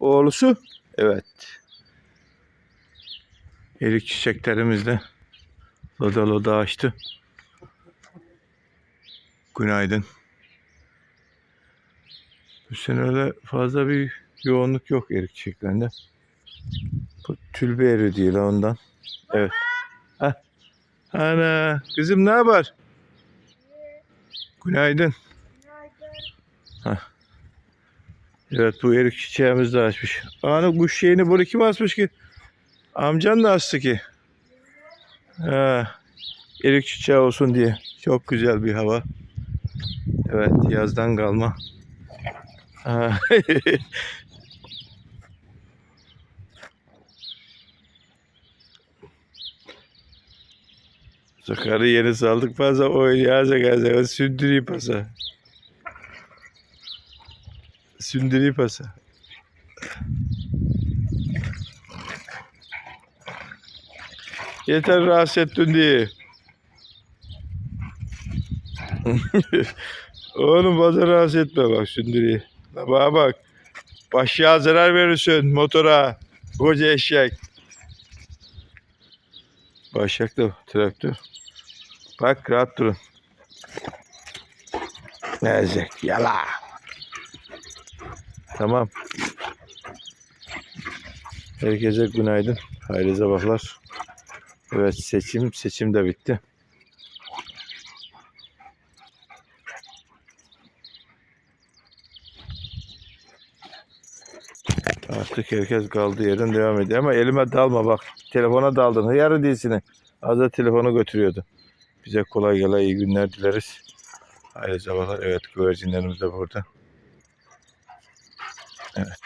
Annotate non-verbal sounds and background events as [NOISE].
oğlusu. Evet. Erik çiçeklerimiz de loda loda açtı. Günaydın. Bu sene öyle fazla bir yoğunluk yok erik çiçeklerinde. Bu tülbe eriği değil ondan. Evet. Hah. Ana kızım ne haber? Günaydın. Evet bu erik çiçeğimiz de açmış. Ana kuş şeyini bunu kim asmış ki? Amcan da astı ki. Ha, erik çiçeği olsun diye. Çok güzel bir hava. Evet yazdan kalma. Sakarı [LAUGHS] yeni saldık fazla oynayacak her sündüreyim pasa. Sündüreyim pasa. Yeter rahatsız ettin diye. [LAUGHS] Oğlum fazla rahatsız etme bak sündüreyim. Bana bak. Başya zarar verirsin motora. Koca eşek. Başak da traktör. Bak rahat durun. Nezek yala. Tamam. Herkese günaydın. Hayırlı sabahlar. Evet seçim seçim de bitti. Artık herkes kaldığı yerden devam ediyor ama elime dalma bak. Telefona daldın. Hıyarı değilsini. Az da telefonu götürüyordu. Bize kolay gelsin. iyi günler dileriz. Hayırlı sabahlar. Evet güvercinlerimiz de burada. Evet.